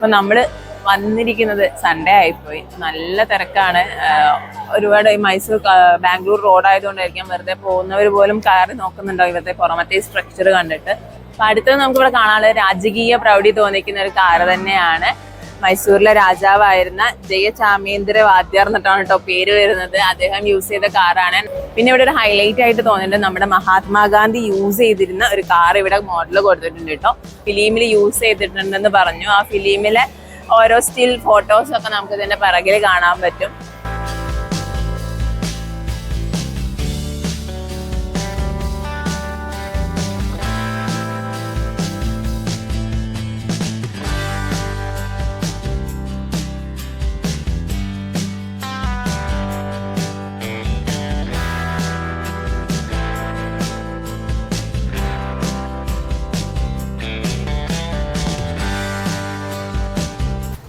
അപ്പൊ നമ്മൾ വന്നിരിക്കുന്നത് സൺഡേ ആയിപ്പോയി. നല്ല തിരക്കാണ്. ഒരുപാട് മൈസൂർ ബാംഗ്ലൂർ റോഡ് ആയതുകൊണ്ടായിരിക്കാം വെറുതെ പോകുന്നവർ പോലും കയറി നോക്കുന്നുണ്ടാവും ഇവരുടെ പുറമത്തെ സ്ട്രക്ചർ കണ്ടിട്ട്. അപ്പൊ അടുത്തത് നമുക്ക് ഇവിടെ കാണാനുള്ളത് രാജകീയ പ്രൗഢി തോന്നിക്കുന്ന ഒരു കാറ് തന്നെയാണ്. മൈസൂരിലെ രാജാവായിരുന്ന ജയചാമേന്ദ്ര വാദ്യാർ എന്നിട്ടാണ് കേട്ടോ പേര് വരുന്നത്. അദ്ദേഹം യൂസ് ചെയ്ത കാറാണ് പിന്നെ ഇവിടെ ഒരു ഹൈലൈറ്റ് ആയിട്ട് തോന്നുന്നുണ്ട് നമ്മുടെ മഹാത്മാഗാന്ധി യൂസ് ചെയ്തിരുന്ന ഒരു കാർ ഇവിടെ മോഡൽ കൊടുത്തിട്ടുണ്ട് കേട്ടോ ഫിലിമിൽ യൂസ് ചെയ്തിട്ടുണ്ടെന്ന് പറഞ്ഞു. ആ ഫിലിമിലെ ഓരോ സ്റ്റിൽ ഫോട്ടോസ് ഒക്കെ നമുക്ക് ഇതിന്റെ പിറകിൽ കാണാൻ പറ്റും.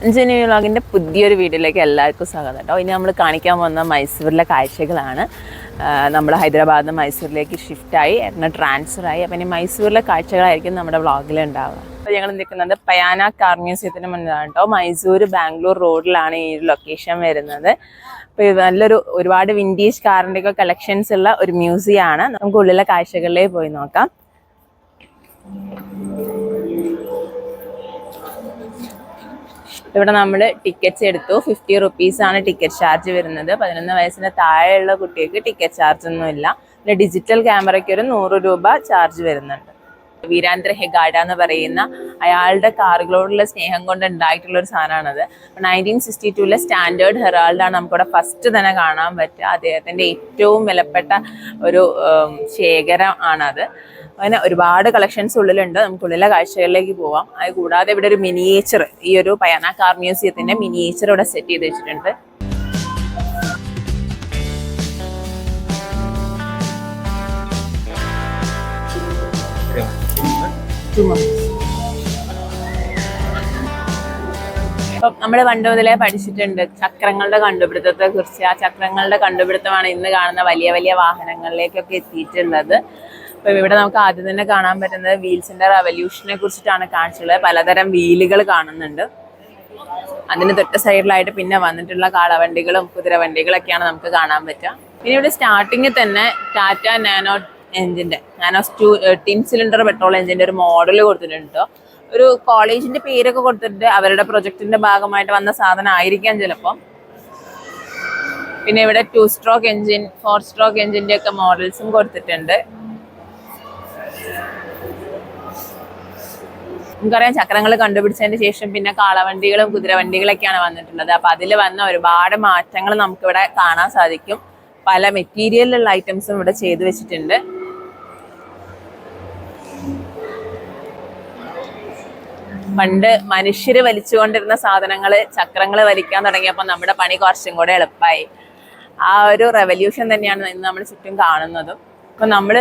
അഞ്ജനി വ്ളോഗിന്റെ പുതിയൊരു വീഡിയോയിലേക്ക് എല്ലാവർക്കും സ്വാഗതം കേട്ടോ. ഇനി നമ്മൾ കാണിക്കാൻ വന്ന മൈസൂരിലെ കാഴ്ചകളാണ്. നമ്മൾ ഹൈദരാബാദിൽ നിന്ന് മൈസൂരിലേക്ക് ഷിഫ്റ്റായി എന്നെ ട്രാൻസ്ഫറായി അപ്പം ഇനി മൈസൂരിലെ കാഴ്ചകളായിരിക്കും നമ്മുടെ വ്ളോഗിൽ ഉണ്ടാവുക. ഞങ്ങൾ നിൽക്കുന്നത് പയാന കാർ മ്യൂസിയത്തിന് മുന്നിലാണ് കേട്ടോ. മൈസൂർ ബാംഗ്ലൂർ റോഡിലാണ് ഈ ഒരു ലൊക്കേഷൻ വരുന്നത്. അപ്പോൾ നല്ലൊരു ഒരുപാട് വിന്റേജ് കാറിന്റെ ഒക്കെ കളക്ഷൻസ് ഉള്ള ഒരു മ്യൂസിയം ആണ്. നമുക്ക് ഉള്ളിലെ കാഴ്ചകളിലേക്ക് പോയി നോക്കാം. ഇവിടെ നമ്മൾ ടിക്കറ്റ്സ് എടുത്തു. ഫിഫ്റ്റി റുപ്പീസ് ആണ് ടിക്കറ്റ് ചാർജ് വരുന്നത്. പതിനൊന്ന് വയസ്സിന് താഴെയുള്ള കുട്ടികൾക്ക് ടിക്കറ്റ് ചാർജ് ഒന്നുമില്ല പിന്നെ ഡിജിറ്റൽ ക്യാമറയ്ക്ക് ഒരു നൂറ് രൂപ ചാർജ് വരുന്നുണ്ട്. വീരാന്ദ്ര ഹെഗാഡ എന്ന് പറയുന്ന അയാളുടെ കാറുകളോടുള്ള സ്നേഹം കൊണ്ട് ഉണ്ടായിട്ടുള്ള ഒരു സാധനമാണത്. നയന്റീൻ സിക്സ്റ്റി ടൂവിലെ സ്റ്റാൻഡേർഡ് ഹെറാൾഡാണ് നമുക്കിവിടെ ഫസ്റ്റ് തന്നെ കാണാൻ പറ്റുക. അദ്ദേഹത്തിന്റെ ഏറ്റവും വിലപ്പെട്ട ഒരു ശേഖരം ആണത്. അങ്ങനെ ഒരുപാട് കളക്ഷൻസ് ഉള്ളിലുണ്ട്. നമുക്ക് ഉള്ളിലെ കാഴ്ചകളിലേക്ക് പോവാം. അത് കൂടാതെ ഇവിടെ ഒരു മിനിയേച്ചർ ഈ ഒരു പയാന കാർ മ്യൂസിയത്തിന്റെ മിനിയേച്ചർ ഇവിടെ സെറ്റ് ചെയ്ത് വെച്ചിട്ടുണ്ട്. ഇപ്പം നമ്മൾ പണ്ട് മുതലേ പഠിച്ചിട്ടുണ്ട്. ചക്രങ്ങളുടെ കണ്ടുപിടുത്തത്തെ കുറിച്ച്. ആ ചക്രങ്ങളുടെ കണ്ടുപിടുത്തമാണ് ഇന്ന് കാണുന്ന വലിയ വലിയ വാഹനങ്ങളിലേക്കൊക്കെ എത്തിയിട്ടുള്ളത്. അപ്പം ഇവിടെ നമുക്ക് ആദ്യം തന്നെ കാണാൻ പറ്റുന്നത് വീൽസിന്റെ റവല്യൂഷനെ കുറിച്ചിട്ടാണ് കാണിച്ചുള്ളത് പലതരം വീലുകൾ കാണുന്നുണ്ട്. അതിന് തൊട്ട സൈഡിലായിട്ട് പിന്നെ വന്നിട്ടുള്ള കാളവണ്ടികളും കുതിരവണ്ടികളൊക്കെയാണ് നമുക്ക് കാണാൻ പറ്റുക. പിന്നെ ഇവിടെ സ്റ്റാർട്ടിങ്ങിൽ തന്നെ ടാറ്റ നാനോ എഞ്ചിന്റെ nano two twin cylinder petrol എഞ്ചിന്റെ ഒരു മോഡൽ കൊടുത്തിട്ടുണ്ട് ഒരു കോളേജിന്റെ പേരൊക്കെ കൊടുത്തിട്ട് അവരുടെ പ്രൊജക്ടിന്റെ ഭാഗമായിട്ട് വന്ന സാധനം ആയിരിക്കാം ചിലപ്പോൾ പിന്നെ ഇവിടെ two stroke engine four stroke എഞ്ചിന്റെ ഒക്കെ മോഡൽസും കൊടുത്തിട്ടുണ്ട്. നമുക്കറിയാം ചക്രങ്ങൾ കണ്ടുപിടിച്ചതിന് ശേഷം പിന്നെ കാളവണ്ടികളും കുതിരവണ്ടികളൊക്കെയാണ് വന്നിട്ടുള്ളത്. അപ്പൊ അതിൽ വന്ന ഒരുപാട് മാറ്റങ്ങൾ നമുക്കിവിടെ കാണാൻ സാധിക്കും. പല മെറ്റീരിയലുള്ള ഐറ്റംസും ഇവിടെ ചെയ്തു വെച്ചിട്ടുണ്ട്. പണ്ട് മനുഷ്യര് വലിച്ചുകൊണ്ടിരുന്ന സാധനങ്ങൾ ചക്രങ്ങൾ വലിക്കാൻ തുടങ്ങിയപ്പോൾ നമ്മുടെ പണി കുറച്ചും കൂടെ എളുപ്പമായി. ആ ഒരു റെവല്യൂഷൻ തന്നെയാണ് ഇന്ന് നമ്മൾ ചുറ്റും കാണുന്നതും. ഇപ്പം നമ്മൾ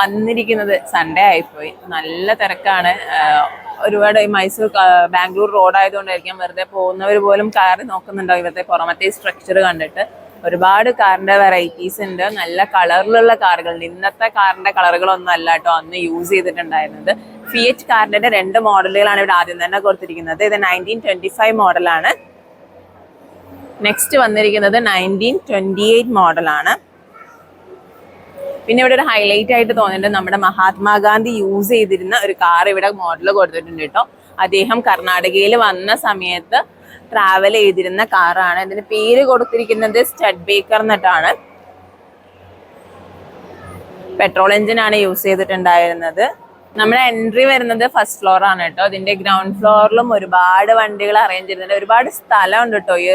വന്നിരിക്കുന്നത് സൺഡേ ആയിപ്പോയി. നല്ല തിരക്കാണ്. ഒരുപാട് ഈ മൈസൂർ ബാംഗ്ലൂർ റോഡ് ആയതുകൊണ്ടായിരിക്കാം വെറുതെ പോകുന്നവർ പോലും കയറി നോക്കുന്നുണ്ടാവും ഇവരുടെ പുറമത്തെ സ്ട്രക്ചർ കണ്ടിട്ട്. ഒരുപാട് കാറിന്റെ വെറൈറ്റീസ് ഉണ്ട്. നല്ല കളറിലുള്ള കാറുകൾ ഇന്നത്തെ കാറിന്റെ കളറുകളൊന്നും അല്ല കേട്ടോ അന്ന് യൂസ് ചെയ്തിട്ടുണ്ടായിരുന്നത്. ഫി എച്ച് കാറിന്റെ രണ്ട് മോഡലുകളാണ് ഇവിടെ ആദ്യം തന്നെ കൊടുത്തിരിക്കുന്നത്. ഇത് നയന്റീൻ ട്വന്റി ഫൈവ് മോഡലാണ് നെക്സ്റ്റ് വന്നിരിക്കുന്നത് നയന്റീൻ ട്വന്റി എയ്റ്റ് മോഡലാണ് പിന്നെ ഇവിടെ ഒരു ഹൈലൈറ്റ് ആയിട്ട് തോന്നുന്നുണ്ട് നമ്മുടെ മഹാത്മാഗാന്ധി യൂസ് ചെയ്തിരുന്ന ഒരു കാർ ഇവിടെ മോഡൽ കൊടുത്തിട്ടുണ്ട് കേട്ടോ. അദ്ദേഹം കർണാടകയിൽ വന്ന സമയത്ത് ട്രാവൽ ചെയ്തിരുന്ന കാറാണ് ഇതിന് പേര് കൊടുത്തിരിക്കുന്നത് സ്റ്റഡ് ബേക്കർ എന്നിട്ടാണ് പെട്രോൾ എഞ്ചിനാണ് യൂസ് ചെയ്തിട്ടുണ്ടായിരുന്നത്. നമ്മുടെ എൻട്രി വരുന്നത് ഫസ്റ്റ് ഫ്ലോർ ആണ് കേട്ടോ. ഇതിന്റെ ഗ്രൗണ്ട് ഫ്ലോറിലും ഒരുപാട് വണ്ടികൾ അറേഞ്ച് ചെയ്തിട്ടുണ്ട്. ഒരുപാട് സ്ഥലമുണ്ട് കേട്ടോ ഈ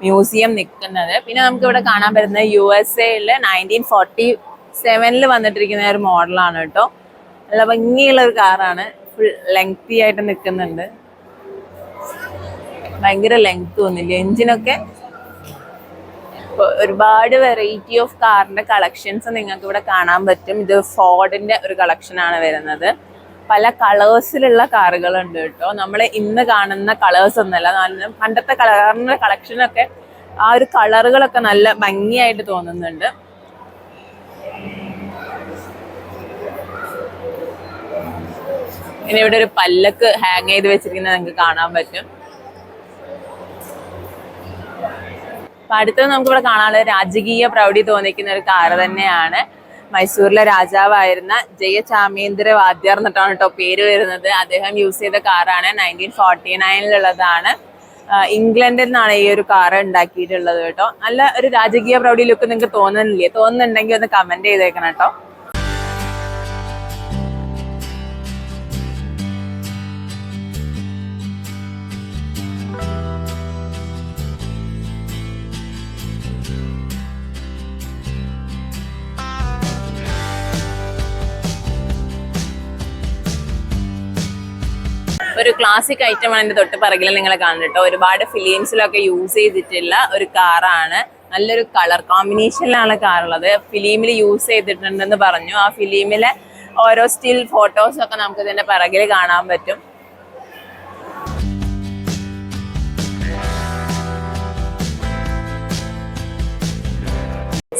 മ്യൂസിയം നിൽക്കുന്നത്. പിന്നെ നമുക്ക് ഇവിടെ കാണാൻ പറ്റുന്നത് യു എസ് എയിലെ നയന്റീൻ ഫോർട്ടി സെവനിൽ വന്നിട്ടിരിക്കുന്ന ഒരു മോഡലാണ് കേട്ടോ. നല്ല ഭംഗിയുള്ള ഒരു കാറാണ്. ഫുൾ ലെങ്തി ആയിട്ട് നിൽക്കുന്നുണ്ട് ഭയങ്കര ലെങ്ത് തോന്നില്ല? എഞ്ചിനൊക്കെ ഒരുപാട് വെറൈറ്റി ഓഫ് കാറിന്റെ കളക്ഷൻസ് നിങ്ങൾക്ക് ഇവിടെ കാണാൻ പറ്റും. ഇത് ഫോർഡിന്റെ ഒരു കളക്ഷൻ ആണ് വരുന്നത്. പല കളേഴ്സിലുള്ള കാറുകളുണ്ട് കേട്ടോ. നമ്മൾ ഇന്ന് കാണുന്ന കളേഴ്സ് ഒന്നല്ല നല്ല പണ്ടത്തെ കളറിന്റെ കളക്ഷനൊക്കെ ആ ഒരു കളറുകളൊക്കെ നല്ല ഭംഗിയായിട്ട് തോന്നുന്നുണ്ട്. ഇനി ഇവിടെ ഒരു പല്ലക്ക് ഹാങ് ചെയ്ത് വെച്ചിരിക്കുന്നത് നിങ്ങൾക്ക് കാണാൻ പറ്റും. അപ്പൊ അടുത്തത് നമുക്കിവിടെ കാണാനുള്ളത് രാജകീയ പ്രൗഢി തോന്നിക്കുന്ന ഒരു കാറ് തന്നെയാണ്. മൈസൂരിലെ രാജാവായിരുന്ന ജയചാമേന്ദ്ര വാദ്യർ എന്നിട്ടാണ് കേട്ടോ പേര് വരുന്നത്. അദ്ദേഹം യൂസ് ചെയ്ത കാറാണ് നയന്റീൻ ഫോർട്ടി നയനിലുള്ളതാണ് ഇംഗ്ലണ്ടിൽ നിന്നാണ് ഈ ഒരു കാർ ഉണ്ടാക്കിയിട്ടുള്ളത് കേട്ടോ. നല്ല ഒരു രാജകീയ പ്രൗഢി ലുക്ക് നിങ്ങൾക്ക് തോന്നുന്നില്ലേ? തോന്നുന്നുണ്ടെങ്കിൽ ഒന്ന് കമന്റ് ചെയ്തേക്കണം കേട്ടോ. ഒരു ക്ലാസിക് ഐറ്റം ആണ് എന്റെ തൊട്ട് പിറകിൽ നിങ്ങൾ കാണുന്നുട്ടോ ഒരുപാട് ഫിലിംസിലൊക്കെ യൂസ് ചെയ്തിട്ടുള്ള ഒരു കാറാണ് നല്ലൊരു കളർ കോമ്പിനേഷനിലാണ് കാറുള്ളത് ഫിലിമിൽ യൂസ് ചെയ്തിട്ടുണ്ടെന്ന് പറഞ്ഞു. ആ ഫിലിമിലെ ഓരോ സ്റ്റിൽ ഫോട്ടോസൊക്കെ നമുക്ക് ഇതിന്റെ പിറകിൽ കാണാൻ പറ്റും.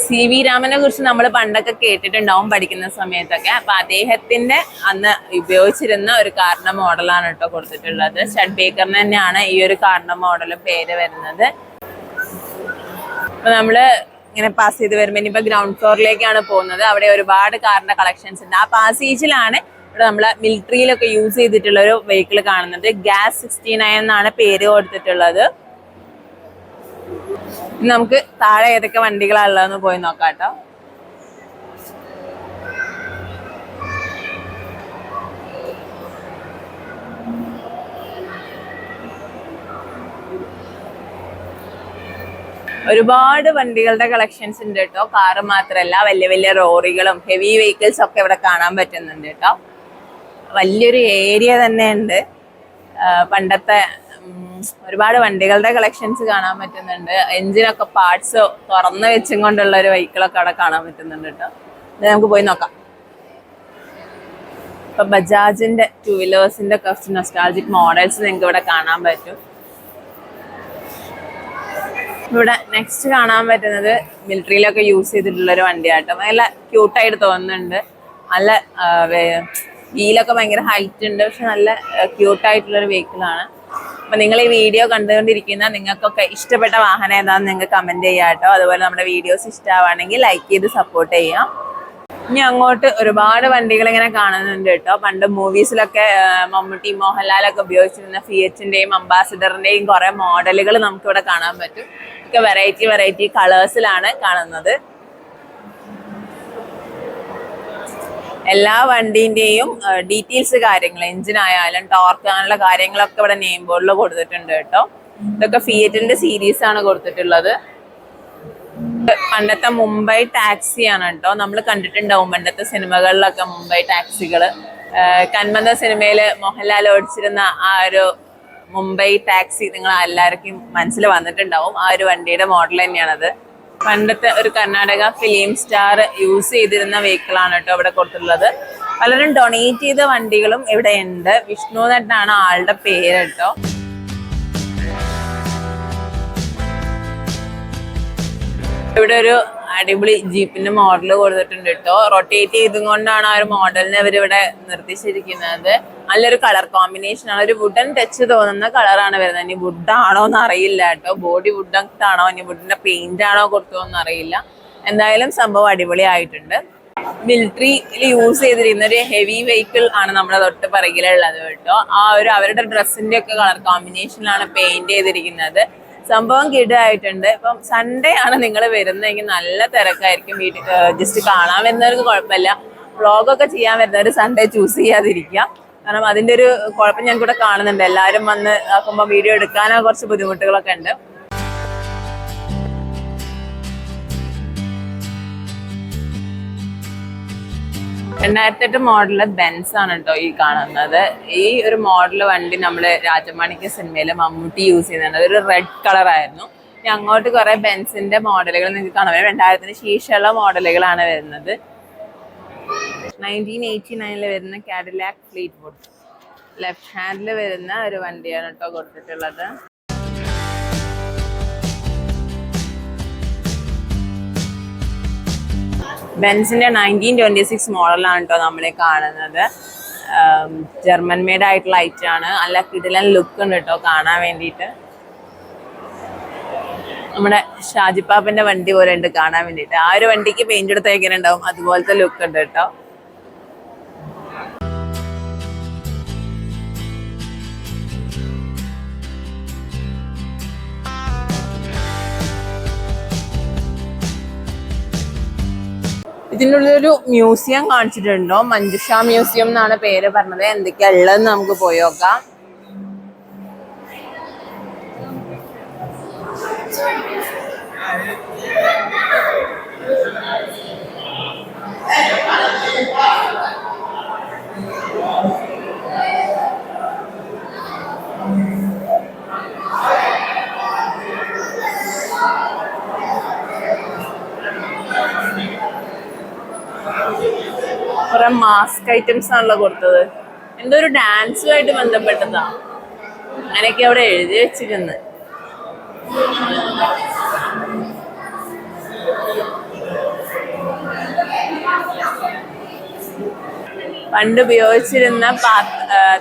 സി വി രാമനെ കുറിച്ച് നമ്മൾ പണ്ടൊക്കെ കേട്ടിട്ടുണ്ടാവും പഠിക്കുന്ന സമയത്തൊക്കെ. അപ്പൊ അദ്ദേഹത്തിന്റെ അന്ന് ഉപയോഗിച്ചിരുന്ന ഒരു കാർണ മോഡലാണ് കേട്ടോ കൊടുത്തിട്ടുള്ളത്. ഷഡ് ബേക്കറിന് തന്നെയാണ് ഈ ഒരു കാർണ മോഡൽ പേര് വരുന്നത്. അപ്പൊ നമ്മൾ ഇങ്ങനെ പാസ് ചെയ്ത് വരുമ്പോൾ ഇനിയിപ്പോ ഗ്രൗണ്ട് ഫ്ലോറിലേക്കാണ് പോകുന്നത്. അവിടെ ഒരുപാട് കാറിന്റെ കളക്ഷൻസ് ഉണ്ട്. ആ പാസേജിലാണ് ഇവിടെ നമ്മളെ മിലിറ്ററിയിലൊക്കെ യൂസ് ചെയ്തിട്ടുള്ള ഒരു വെഹിക്കിൾ കാണുന്നത്. ഗ്യാസ് സിക്സ്റ്റി നയൻ എന്നാണ് പേര് കൊടുത്തിട്ടുള്ളത്. ഇനി നമുക്ക് താഴെ ഏതൊക്കെ വണ്ടികളാണുള്ളതെന്ന് പോയി നോക്കാം കേട്ടോ. ഒരുപാട് വണ്ടികളുടെ കളക്ഷൻസ് ഉണ്ട് കേട്ടോ. കാറ് മാത്രമല്ല വലിയ വലിയ റോറികളും ഹെവി വെഹിക്കിൾസ് ഒക്കെ ഇവിടെ കാണാൻ പറ്റുന്നുണ്ട് കേട്ടോ. വലിയൊരു ഏരിയ തന്നെ ഉണ്ട് പണ്ടത്തെ ഒരുപാട് വണ്ടികളുടെ കളക്ഷൻസ് കാണാൻ പറ്റുന്നുണ്ട്. എഞ്ചിനൊക്കെ പാർട്സ് തുറന്നു വെച്ചും കൊണ്ടുള്ള ഒരു വെഹിക്കിളൊക്കെ അവിടെ കാണാൻ പറ്റുന്നുണ്ട് കേട്ടോ. നമുക്ക് പോയി നോക്കാം. ഇപ്പൊ ബജാജിന്റെ ടു വീലേഴ്സിന്റെ കുറച്ച് നൊസ്റ്റാൾജിക് മോഡൽസ് നിങ്ങൾക്ക് ഇവിടെ കാണാൻ പറ്റും. ഇവിടെ നെക്സ്റ്റ് കാണാൻ പറ്റുന്നത് മിലിറ്ററിയിലൊക്കെ യൂസ് ചെയ്തിട്ടുള്ള ഒരു വണ്ടിയാട്ടോ. നല്ല ക്യൂട്ടായിട്ട് തോന്നുന്നുണ്ട്. നല്ല വീലൊക്കെ ഭയങ്കര ഹൈറ്റ് ഉണ്ട്. പക്ഷെ നല്ല ക്യൂട്ടായിട്ടുള്ളൊരു വെഹിക്കിളാണ് അപ്പൊ നിങ്ങൾ ഈ വീഡിയോ കണ്ടുകൊണ്ടിരിക്കുന്ന നിങ്ങൾക്കൊക്കെ ഇഷ്ടപ്പെട്ട വാഹനം ഏതാണെന്ന് നിങ്ങൾ കമന്റ് ചെയ്യാം കേട്ടോ. അതുപോലെ നമ്മുടെ വീഡിയോസ് ഇഷ്ടമാണെങ്കിൽ ലൈക്ക് ചെയ്ത് സപ്പോർട്ട് ചെയ്യാം. ഇനി അങ്ങോട്ട് ഒരുപാട് വണ്ടികൾ ഇങ്ങനെ കാണുന്നുണ്ട് കേട്ടോ. പണ്ട് മൂവീസിലൊക്കെ മമ്മൂട്ടി മോഹൻലാലൊക്കെ ഉപയോഗിച്ചിരുന്ന ഫിയറ്റിന്റെയും അംബാസിഡറിന്റെയും കുറെ മോഡലുകൾ നമുക്കിവിടെ കാണാൻ പറ്റും. ഒക്കെ വെറൈറ്റി വെറൈറ്റി കളേഴ്സിലാണ് കാണുന്നത്. എല്ലാ വണ്ടീന്റെയും ഡീറ്റെയിൽസ് കാര്യങ്ങൾ എഞ്ചിൻ ആയാലും ടോർക്ക് അങ്ങനെയുള്ള കാര്യങ്ങളൊക്കെ ഇവിടെ നെയിം ബോർഡിൽ കൊടുത്തിട്ടുണ്ട് കേട്ടോ. ഇതൊക്കെ ഫിയറ്റിന്റെ സീരീസ് ആണ് കൊടുത്തിട്ടുള്ളത്. പണ്ടത്തെ മുംബൈ ടാക്സി ആണ് കേട്ടോ. നമ്മൾ കണ്ടിട്ടുണ്ടാവും പണ്ടത്തെ സിനിമകളിലൊക്കെ മുംബൈ ടാക്സികൾ കന്മന്ത സിനിമയിൽ മോഹൻലാൽ ഓടിച്ചിരുന്ന ആ ഒരു മുംബൈ ടാക്സി നിങ്ങൾ എല്ലാവർക്കും മനസ്സിൽ വന്നിട്ടുണ്ടാവും. ആ ഒരു വണ്ടിയുടെ മോഡൽ തന്നെയാണത്. പണ്ടത്തെ ഒരു കർണാടക ഫിലിം സ്റ്റാർ യൂസ് ചെയ്തിരുന്ന വെഹിക്കിൾ ആണ് കേട്ടോ ഇവിടെ കൊടുത്തിട്ടുള്ളത്. പലരും ഡൊണേറ്റ് ചെയ്ത വണ്ടികളും ഇവിടെ ഉണ്ട്. വിഷ്ണു എന്നാണ് ആളുടെ പേര് കേട്ടോ. ഇവിടെ ഒരു അടിപൊളി ജീപ്പിന്റെ മോഡൽ കൊടുത്തിട്ടുണ്ട് കേട്ടോ റൊട്ടേറ്റ് ചെയ്തും കൊണ്ടാണ് ആ ഒരു മോഡലിനെ അവർ ഇവിടെ നിർദ്ദേശിച്ചിരിക്കുന്നത് നല്ലൊരു കളർ കോമ്പിനേഷൻ ആണ്. ഒരു വുഡൻ ടച്ച് തോന്നുന്ന കളറാണ് വരുന്നത്. ഇനി വുഡ് ആണോ എന്ന് അറിയില്ല കേട്ടോ ബോഡി വുഡ് ആണോ? ഇനി വുഡിന്റെ പെയിന്റ് ആണോ കൊടുത്തതെന്ന് അറിയില്ല. എന്തായാലും സംഭവം അടിപൊളി ആയിട്ടുണ്ട് മിലിറ്ററിയിൽ യൂസ് ചെയ്തിരിക്കുന്ന ഒരു ഹെവി വെഹിക്കിൾ ആണ് നമ്മുടെ തൊട്ട് പിറകിലുള്ളത് കേട്ടോ ആ ഒരു അവരുടെ ഡ്രസ്സിന്റെ ഒക്കെ കളർ കോമ്പിനേഷനിലാണ് പെയിന്റ് ചെയ്തിരിക്കുന്നത്. സംഭവം കിടായിട്ടുണ്ട്. ഇപ്പം സൺഡേ ആണ് നിങ്ങൾ വരുന്നതെങ്കിൽ നല്ല തിരക്കായിരിക്കും വീട്ടിൽ ജസ്റ്റ് കാണാൻ വരുന്നവർക്ക് കുഴപ്പമില്ല. വ്ളോഗൊക്കെ ചെയ്യാൻ വരുന്നവർ സൺഡേ ചൂസ് ചെയ്യാതിരിക്കുക. കാരണം അതിന്റെ ഒരു കുഴപ്പം ഞാൻ കാണുന്നുണ്ട്. എല്ലാവരും വന്ന് ആക്കുമ്പോൾ വീഡിയോ എടുക്കാനോ കുറച്ച് ബുദ്ധിമുട്ടുകളൊക്കെ ഉണ്ട്. രണ്ടായിരത്തി എട്ട് മോഡൽ ബെൻസ് ആണ് കേട്ടോ ഈ കാണുന്നത്. ഈ ഒരു മോഡൽ വണ്ടി നമ്മൾ രാജമാണിക്യ സിനിമയിൽ മമ്മൂട്ടി യൂസ് ചെയ്യുന്നുണ്ട്. ഒരു റെഡ് കളർ ആയിരുന്നു. ഇനി അങ്ങോട്ട് കുറെ ബെൻസിന്റെ മോഡലുകൾ നിങ്ങൾക്ക് കാണാൻ രണ്ടായിരത്തിന് ശേഷമുള്ള മോഡലുകളാണ് വരുന്നത്. നയന്റീൻ എയ്റ്റി നയനിൽ വരുന്ന Cadillac Fleetwood left handle വരുന്ന ഒരു വണ്ടിയാണ് കേട്ടോ കൊടുത്തിട്ടുള്ളത്. ബെൻസിന്റെ നയന്റീൻ ട്വന്റി സിക്സ് മോഡലാണ് കേട്ടോ നമ്മൾ കാണുന്നത്. ജർമ്മൻ മെയ്ഡ് ആയിട്ടുള്ള ഐറ്റം ആണ്. നല്ല കിടിലൻ ലുക്ക് ഉണ്ട് കേട്ടോ കാണാൻ വേണ്ടിയിട്ട്. നമ്മുടെ ഷാജിപ്പാപ്പന്റെ വണ്ടി പോലെ ഉണ്ട് കാണാൻ വേണ്ടിയിട്ട്. ആ ഒരു വണ്ടിക്ക് പെയിന്റ് എടുത്ത് എങ്ങനെ ഉണ്ടാവും അതുപോലത്തെ ലുക്ക് ഉണ്ട് കേട്ടോ ഒരു മ്യൂസിയം കാണിച്ചിട്ടുണ്ടോ? മഞ്ജുഷ മ്യൂസിയം എന്നാണ് പേര് പറഞ്ഞത്. എന്തൊക്കെയാ ഉള്ളതെന്ന് നമുക്ക് പോയി നോക്കാം കുറെ മാസ്ക് ഐറ്റംസ് ആണല്ലോ കൊടുത്തത്. എന്തോ ഒരു ഡാൻസുമായിട്ട് ബന്ധപ്പെട്ടതാ. അങ്ങനെയൊക്കെ അവിടെ എഴുതി വെച്ചിരുന്ന്. പണ്ട് ഉപയോഗിച്ചിരുന്ന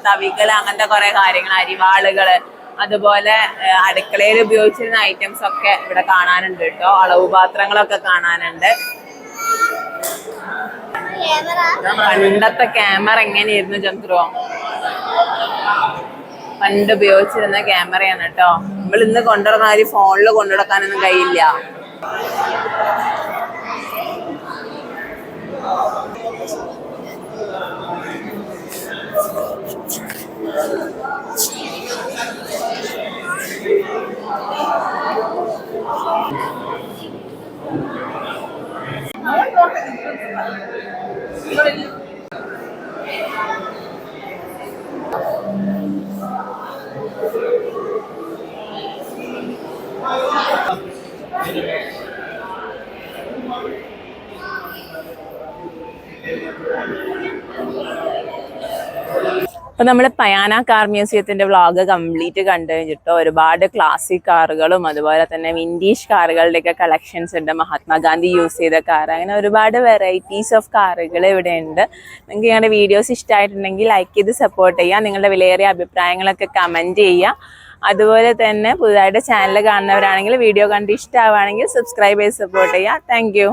തവികൾ അങ്ങനത്തെ കുറെ കാര്യങ്ങൾ അരിവാളുകൾ അതുപോലെ അടുക്കളയിൽ ഉപയോഗിച്ചിരുന്ന ഐറ്റംസ് ഒക്കെ ഇവിടെ കാണാനുണ്ട് കേട്ടോ. അളവ് പാത്രങ്ങളൊക്കെ കാണാനുണ്ട്. പണ്ടത്തെ ക്യാമറ എങ്ങനെയായിരുന്നു ചന്ദ്രു? പണ്ട് ഉപയോഗിച്ചിരുന്ന ക്യാമറയാണ് കേട്ടോ. നമ്മൾ ഇന്ന് കൊണ്ടുവരുന്ന കാര്യം ഫോണിൽ കൊണ്ടുനടക്കാനൊന്നും കഴിയില്ല. これ。അപ്പൊ നമ്മൾ പയാന കാർ മ്യൂസിയത്തിന്റെ വ്ളോഗ് കംപ്ലീറ്റ് കണ്ടു കഴിഞ്ഞിട്ടോ ഒരുപാട് ക്ലാസിക് കാറുകളും അതുപോലെ തന്നെ വിൻഡീഷ് കാറുകളുടെ ഒക്കെ കളക്ഷൻസ് ഉണ്ട്. മഹാത്മാഗാന്ധി യൂസ് ചെയ്ത കാർ അങ്ങനെ ഒരുപാട് വെറൈറ്റീസ് ഓഫ് കാറുകൾ ഇവിടെ ഉണ്ട് നിങ്ങൾക്ക് ഞങ്ങളുടെ വീഡിയോസ് ഇഷ്ടമായിട്ടുണ്ടെങ്കിൽ ലൈക്ക് ചെയ്ത് സപ്പോർട്ട് ചെയ്യുക. നിങ്ങളുടെ വിലയേറിയ അഭിപ്രായങ്ങളൊക്കെ കമന്റ് ചെയ്യുക. അതുപോലെ തന്നെ പുതുതായിട്ട് ചാനൽ കാണുന്നവരാണെങ്കിൽ വീഡിയോ കണ്ട് ഇഷ്ടമാവുകയാണെങ്കിൽ സബ്സ്ക്രൈബ് ചെയ്ത് സപ്പോർട്ട് ചെയ്യുക. താങ്ക്